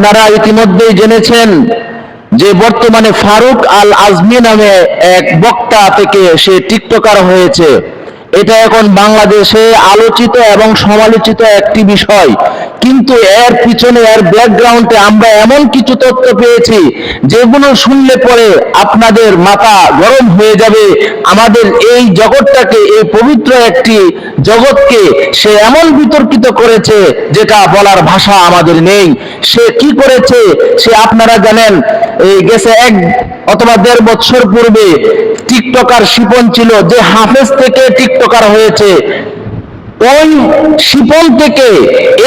আপনারা ইতিমধ্যেই জেনেছেন যে বর্তমানে ফারুক আল আজমি নামে এক বক্তা থেকে সে টিকটকার হয়েছে। এটা এখন বাংলাদেশে আলোচিত এবং সমালোচিত একটি বিষয়। কিন্তু এর পিছনে, এর ব্যাকগ্রাউন্ডে আমরা এমন কিছু তথ্য পেয়েছি, যেগুলো শুনলে পরে আপনাদের মাথা গরম হয়ে যাবে। আমাদের এই জগৎটাকে, এই পবিত্র একটি জগৎকে সে এমন বিতর্কিত করেছে, যেটা বলার ভাষা আমাদের নেই। সে কি করেছে, সে আপনারা জানেন, এই গেছে এক অথবা দেড় বছর পূর্বে টিকটকার শিপন ছিল, যে হাফেজ থেকে টিকটকার হয়েছে। ওই শিপন থেকে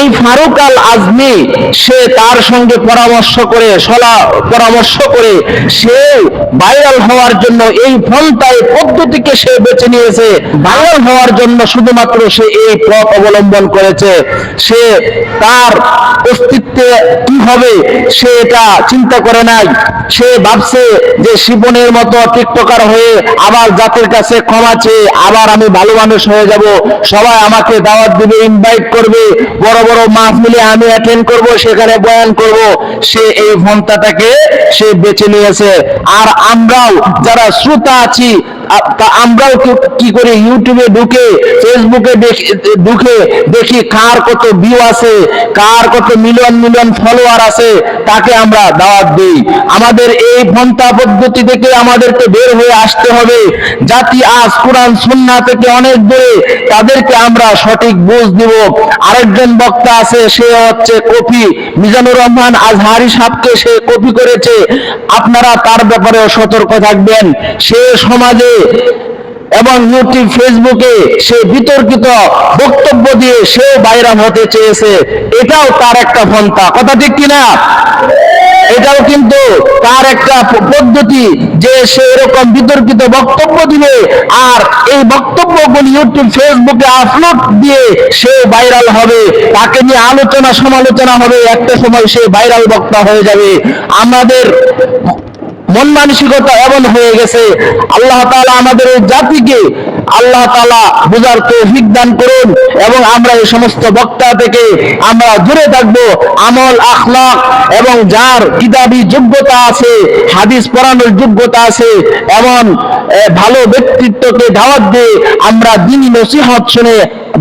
এই ফারুক আল আজমি সে তার সঙ্গে পরামর্শ করে, সলা পরামর্শ করে, সে ভাইরাল হওয়ার জন্য এই ফোনটাই পদ্ধতিকে সে বেছে নিয়েছে। ভাইরাল হওয়ার জন্য শুধুমাত্র সে এই পথ অবলম্বন করেছে। সে তার অস্তিত্বে কি হবে, সে এটা চিন্তা করে নাই। সে ভাবছে যে শিবনের মতো টিকটকার হয়ে আবার জাতির কাছে ক্ষমা চেয়ে আবার আমি ভালো মানুষ হয়ে যাব। সবাই আমাকে দাওয়াত দিবে ইনভাইট করবে, বড় বড় মাহফিলে আমি অ্যাটেন্ড করব, সেখানে বয়ান করব। সে এই ভন্তাটাকে সে বেছে নিয়েছে। আর আমরাও যারা শ্রোতা আছি আমরাও কি- করি? ইউটিউবে ঢুকে ফেসবুকে ঢুকে দেখি কার কত ভিউ আছে, কার কত মিলিয়ন মিলিয়ন ফলোয়ার আছে, তাকে আমরা দাওয়াত দিই। আমাদের এই পন্থা পদ্ধতি থেকে আমাদেরকে বের হয়ে আসতে হবে। জাতি আজ কোরআন, সুন্নাহ থেকে অনেক দূরে, তাদেরকে আমরা সঠিক বুঝ দিব। আরেকজন বক্তা আছে, সে হচ্ছে কপি, মিজানুর রহমান আজহারি সাহকে সে কপি করেছে। আপনারা তার ব্যাপারেও সতর্ক থাকবেন। সে সমাজে এবং ইউটিউব ফেসবুকে সে বিতর্কিত বক্তব্য দিয়ে সেও বাইরাম হতে চেয়েছে। এটাও তার একটা পন্থা। কথা ঠিক কিনা? এটাও কিন্তু তার একটা পদ্ধতি যে সে এরকম বিতর্কিত বক্তব্য দিবে আর এই বক্তব্যগুলি ইউটিউব ফেসবুকে আপলোড দিয়ে সে ভাইরাল হবে। তাকে নিয়ে আলোচনা সমালোচনা হবে। একটা সময় সে ভাইরাল বক্তা হয়ে যাবে। আমাদের মন মানসিকতা এমন হয়ে গেছে, আল্লাহ তাআলা আমাদের এই জাতিকে আল্লাহ তাআলা বুঝার তৌফিক দান করুন এবং আমরা এই সমস্ত বক্তা থেকে আমরা দূরে থাকব। আমল, আখলাক এবং যার কিতাবি যোগ্যতা আছে, হাদিস পড়ানোর যোগ্যতা আছে, এমন ভালো ব্যক্তিত্বকে দাওয়াত দিয়ে আমরা দিনী নসিহত শুনে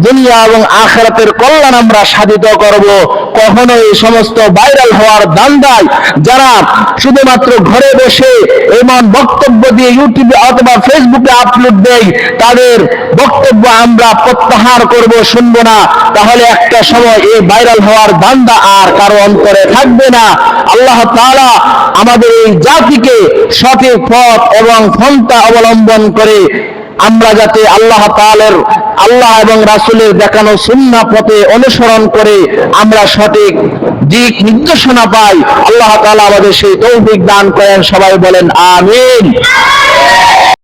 দুনিয়া এবং আখরাতের কল্যাণ আমরা সাধিত করব। কখনো এই সমস্ত ভাইরাল হওয়ার দান্দায় যারা শুধুমাত্র ঘরে বসে এমন বক্তব্য দিয়ে ইউটিউবে অথবা ফেসবুকে আপলোড দেয়, তাদের বক্তব্য আমরা প্রত্যাহার করব, শুনব না। তাহলে একটা সময় এই ভাইরাল হওয়ার দান্দা আর কারও অন্তরে থাকবে না। আল্লাহ তাআলা আমাদের এই জাতিকে সঠিক পথ এবং পন্থা অবলম্বন করে আমরা যাতে আল্লাহ তালের আল্লাহ এবং রাসুলের দেখানো সুন্না পথে অনুসরণ করে আমরা সঠিক দিক নির্দেশনা পাই, আল্লাহ তালা আমাদের সেই তৌফিক দান করেন, সবাই বলেন আমিন।